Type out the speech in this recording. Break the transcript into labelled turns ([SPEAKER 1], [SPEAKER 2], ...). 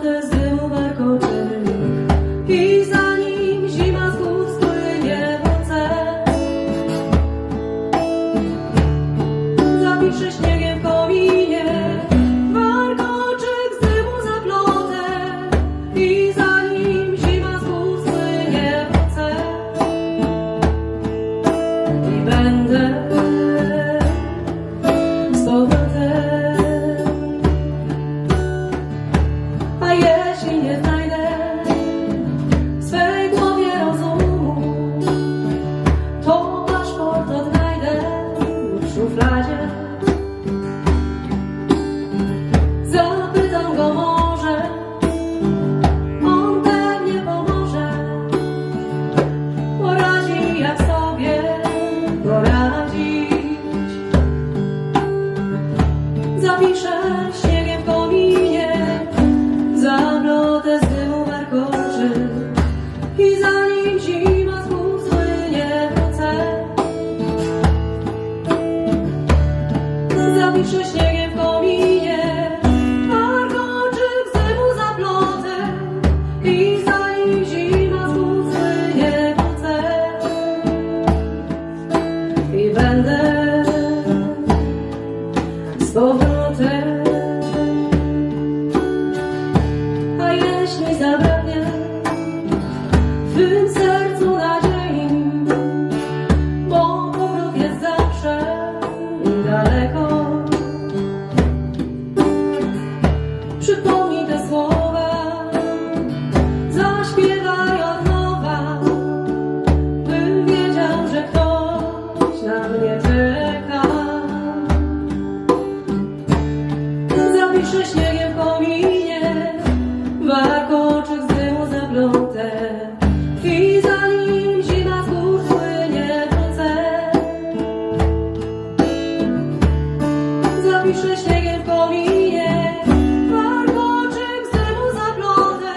[SPEAKER 1] Cause. days of Zapiszę śniegiem w kominie Warkoczyk z dymu zaplątę